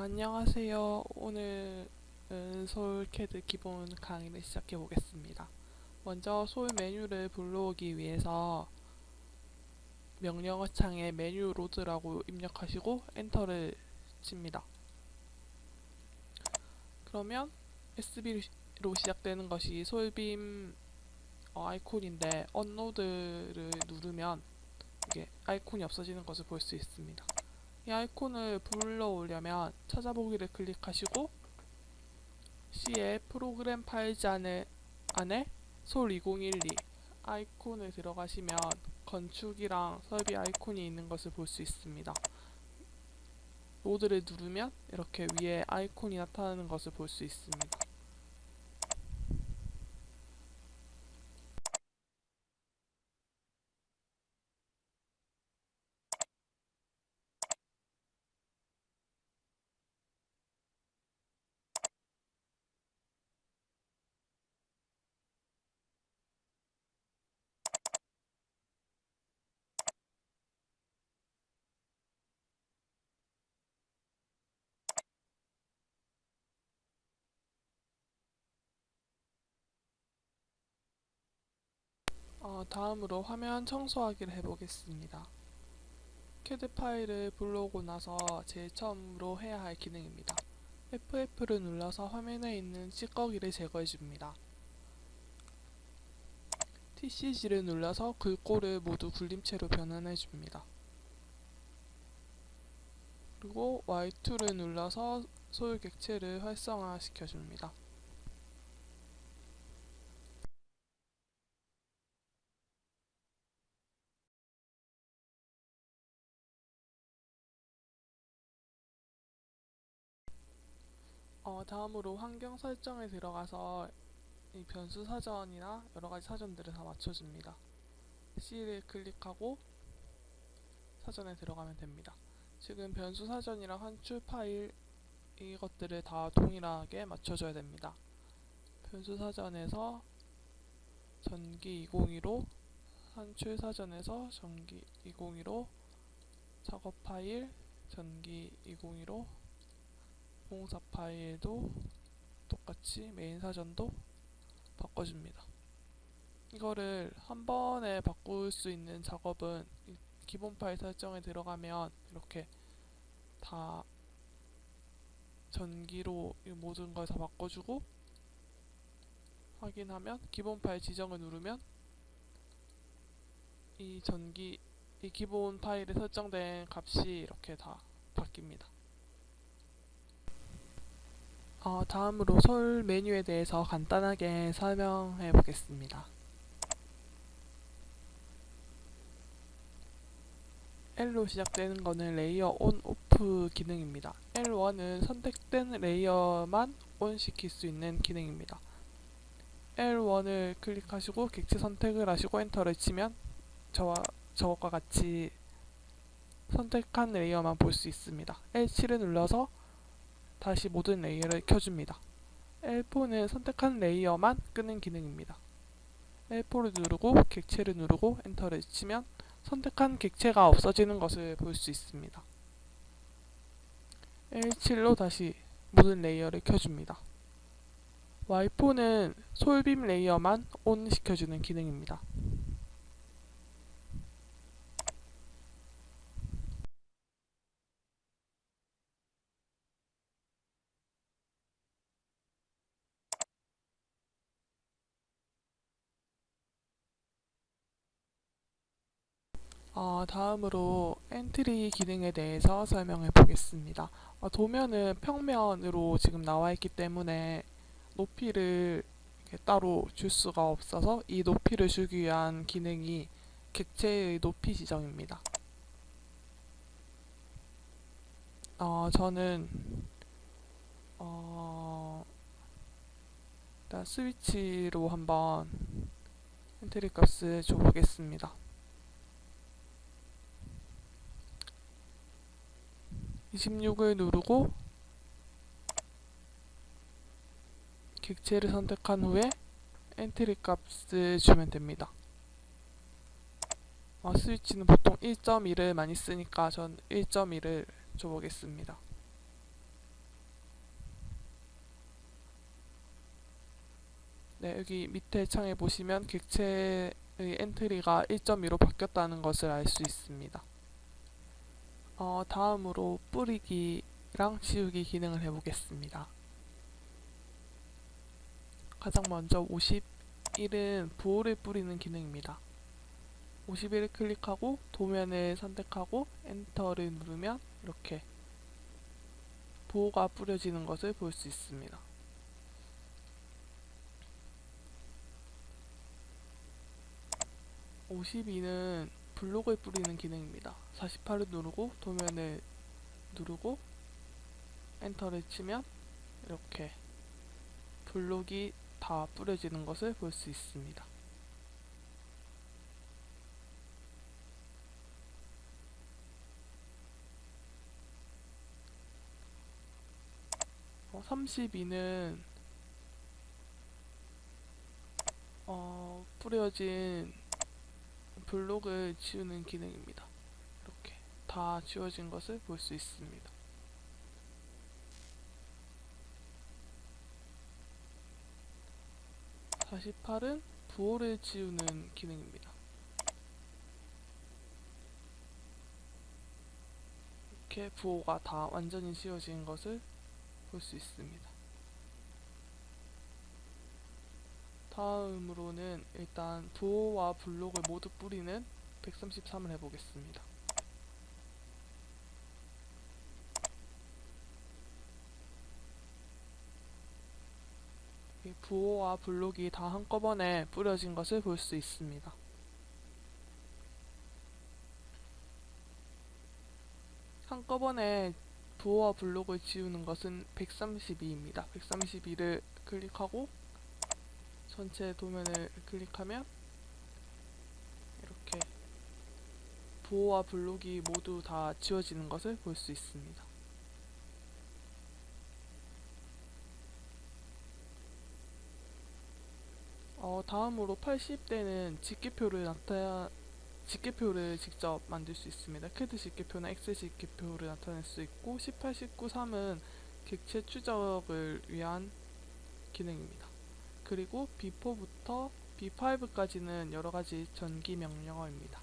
아, 안녕하세요. 오늘은 소울 캐드 기본 강의를 시작해 보겠습니다. 먼저 소울 메뉴를 불러오기 위해서 명령어 창에 메뉴 로드라고 입력하시고 엔터를 칩니다. 그러면 SB로 시작되는 것이 소울빔 어, 아이콘인데 언로드를 누르면 이게 아이콘이 없어지는 것을 볼 수 있습니다. 이 아이콘을 불러오려면 찾아보기를 클릭하시고 C의 프로그램 파일즈 안에, 안에 솔2012 아이콘을 들어가시면 건축이랑 설비 아이콘이 있는 것을 볼 수 있습니다. 로드를 누르면 이렇게 위에 아이콘이 나타나는 것을 볼 수 있습니다. 어, 다음으로 화면 청소하기를 해보겠습니다. 캐드 파일을 불러오고 나서 제일 처음으로 해야 할 기능입니다. FF를 눌러서 화면에 있는 찌꺼기를 제거해줍니다. TCG를 눌러서 글꼴을 모두 굴림체로 변환해줍니다. 그리고 Y2를 눌러서 소유 객체를 활성화시켜줍니다. 어, 다음으로 환경 설정에 들어가서 이 변수 사전이나 여러 가지 사전들을 다 맞춰줍니다. C를 클릭하고 사전에 들어가면 됩니다. 지금 변수 사전이랑 환출 파일 이것들을 다 동일하게 맞춰줘야 됩니다. 변수 사전에서 전기 202로 환출 사전에서 전기 202로 작업 파일 전기 202로 공사 파일도 똑같이 메인 사전도 바꿔줍니다. 이거를 한 번에 바꿀 수 있는 작업은 이 기본 파일 설정에 들어가면 이렇게 다 전기로 이 모든 걸 다 바꿔주고 확인하면 기본 파일 지정을 누르면 이 전기 이 기본 파일에 설정된 값이 이렇게 다 바뀝니다. 어, 다음으로 솔 메뉴에 대해서 간단하게 설명해 보겠습니다. L로 시작되는 것은 레이어 온 오프 기능입니다. L1은 선택된 레이어만 온 시킬 수 있는 기능입니다. L1을 클릭하시고 객체 선택을 하시고 엔터를 치면 저와 저것과 같이 선택한 레이어만 볼 수 있습니다. L7을 눌러서 다시 모든 레이어를 켜줍니다. L4는 선택한 레이어만 끄는 기능입니다. L4를 누르고 객체를 누르고 엔터를 치면 선택한 객체가 없어지는 것을 볼 수 있습니다. L7로 다시 모든 레이어를 켜줍니다. Y4는 솔빔 레이어만 ON 시켜주는 기능입니다. 어, 다음으로 엔트리 기능에 대해서 설명해 보겠습니다. 어, 도면은 평면으로 지금 나와 있기 때문에 높이를 따로 줄 수가 없어서 이 높이를 주기 위한 기능이 객체의 높이 지정입니다. 어, 저는 어, 일단 스위치로 한번 엔트리 값을 줘보겠습니다. 26을 누르고 객체를 선택한 후에 엔트리 값을 주면 됩니다. 어, 스위치는 보통 1.1을 많이 쓰니까 전 1.1을 줘보겠습니다. 네, 여기 밑에 창에 보시면 객체의 엔트리가 1.2로 바뀌었다는 것을 알 수 있습니다. 어, 다음으로 뿌리기랑 지우기 기능을 해보겠습니다. 가장 먼저 51은 부호를 뿌리는 기능입니다. 51을 클릭하고 도면을 선택하고 엔터를 누르면 이렇게 부호가 뿌려지는 것을 볼 수 있습니다. 52는 블록을 뿌리는 기능입니다. 48을 누르고 도면을 누르고 엔터를 치면 이렇게 블록이 다 뿌려지는 것을 볼 수 있습니다. 어, 32는 어, 뿌려진 블록을 지우는 기능입니다. 이렇게 다 지워진 것을 볼 수 있습니다. (48은) 부호를 지우는 기능입니다. 이렇게 부호가 다 완전히 지워진 것을 볼 수 있습니다. 다음으로는 일단 부호와 블록을 모두 뿌리는 133을 해보겠습니다. 이 부호와 블록이 다 한꺼번에 뿌려진 것을 볼 수 있습니다. 한꺼번에 부호와 블록을 지우는 것은 132입니다. 132를 클릭하고 전체 도면을 클릭하면 이렇게 부호와 블록이 모두 다 지워지는 것을 볼 수 있습니다. 어, 다음으로 80대는 직계표를 나타 직계표를 직접 만들 수 있습니다. 캐드 직계표나 엑셀 직계표를 나타낼 수 있고 18, 19, 3은 객체 추적을 위한 기능입니다. 그리고 B4부터 B5까지는 여러 가지 전기 명령어입니다.